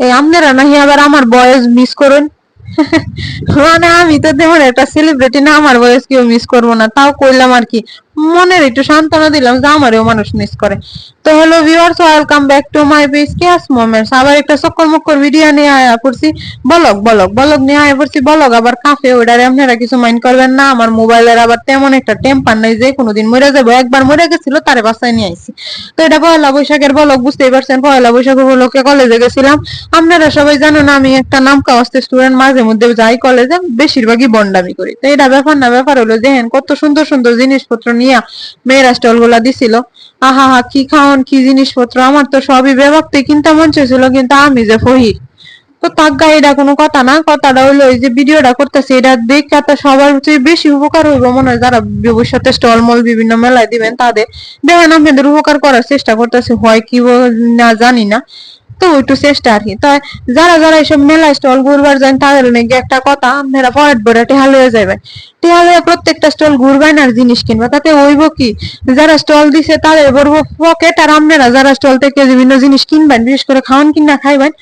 এই আপনারা নাকি আবার আমার বয়স মিস করেন? মানে আমি তো দেখুন একটা সেলিব্রিটি না আমার বয়স কেউ মিস করব না। তাও করলাম আর কি মনের একটু সান্ত্বনা দিলাম যে আমারও মানুষ মিস করে। তো hello viewers welcome back to my page chaos moments আবার একটা চক্কর মক্কর ভিডিও নিয়ে আয়া পড়ছি। বলক বলক বলক নিয়ে আয়া পড়ছি। বলক আবার কাফে ওইটারে আপনারা কিছু মাইন্ড করবেন না। আমার মোবাইলের আবার তেমন একটা টেম্পার নাই যে কোনোদিন মরে যাব। একবার মরে গেছিল, তারে বাসায় নিয়ে আইছি। তো এটা পয়লা বৈশাখের বলক, বুঝতেই পারছেন, পয়লা বৈশাখ উপলক্ষে কলেজে গেছিলাম। আপনারা সবাই জানেন আমি একটা নাম কাওয়াস্তে স্টুডেন্ট মাঝে মধ্যে যাই কলেজে বেশিরভাগই বন্ডামি করি। তো এটা ব্যাপার না, ব্যাপার হলো দেখেন কত সুন্দর সুন্দর জিনিসপত্র নিয়ে মেয়েরা স্টলগুলা দিছিল। আহা হা কি খাওন, কি জিনিসপত্র? আমার তো সবই বেবাকতে কিনতে মন চাইছিল, কিন্তু আমি যে ফহির তো তাজ্ঞা এটা কোনো কথা না। কথাটা হইল এই যে ভিডিওটা করতেছে, এটা দেখে তো সবার চেয়ে বেশি উপকার হইব মনে হয় যারা ভবিষ্যতে স্টল মল বিভিন্ন মেলায় দিবেন তাদের। দেখেন আপনাদের উপকার করার চেষ্টা করতেছে, হয় কি না জানি না। তো একটু চেষ্টা আর কি তাই যারা যারা এইসব মেলা স্টল ঘুরবার যান তাদের নাকি একটা কথা, আপনারা পরের বড় টেহা লয়ে যাবেন টেহা লয়ে প্রত্যেকটা স্টল ঘুরবেন আর জিনিস কিনবে তাতে হইব কি, যারা স্টল দিছে তাদের বলব পকেট আর আপনারা যারা স্টল থেকে বিভিন্ন জিনিস কিনবেন, বিশেষ করে খাওয়ান কিনা খাইবেন,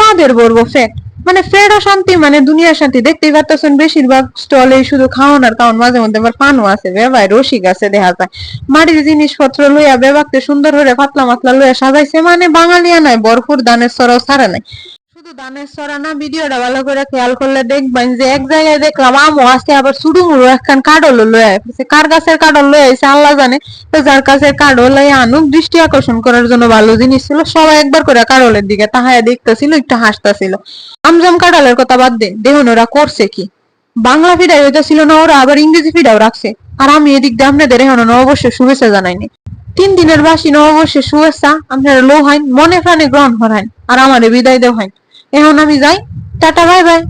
তাদের বলব ফ্যাক্ট মানে ফেরো শান্তি মানে দুনিয়া শান্তি। দেখতেই পারতেছেন বেশিরভাগ স্টলে শুধু খাওয়ানোর কারণ মাঝে মধ্যে আবার পানও আছে বেবাই রসিক আছে দেখা যায়। মাটির জিনিসপত্র লইয়া বেবাকতে সুন্দর করে পাতলা মাতলা লইয়া সাজাইছে মানে বাঙালিয়া নাই বরফুর দানের সরাও সারা নাই। শুধু দানের সরা না ভিডিওটা ছিল। কথা বাদ ওরা করছে কি? বাংলা ফিডাই না, ওরা আবার ইংরেজি ফিডাও রাখছে। আর আমি এদিক দিয়ে আপনাদের এখন অবশ্যই শুভেচ্ছা জানাইনি। তিন দিনের বাসি নববর্ষের শুভেচ্ছা। আপনারা লো হাইন মনে প্রাণে গ্রহণ করাইন। আর আমারে বিদায় দেও হাইন এখন আমি যাই। Tata bye bye.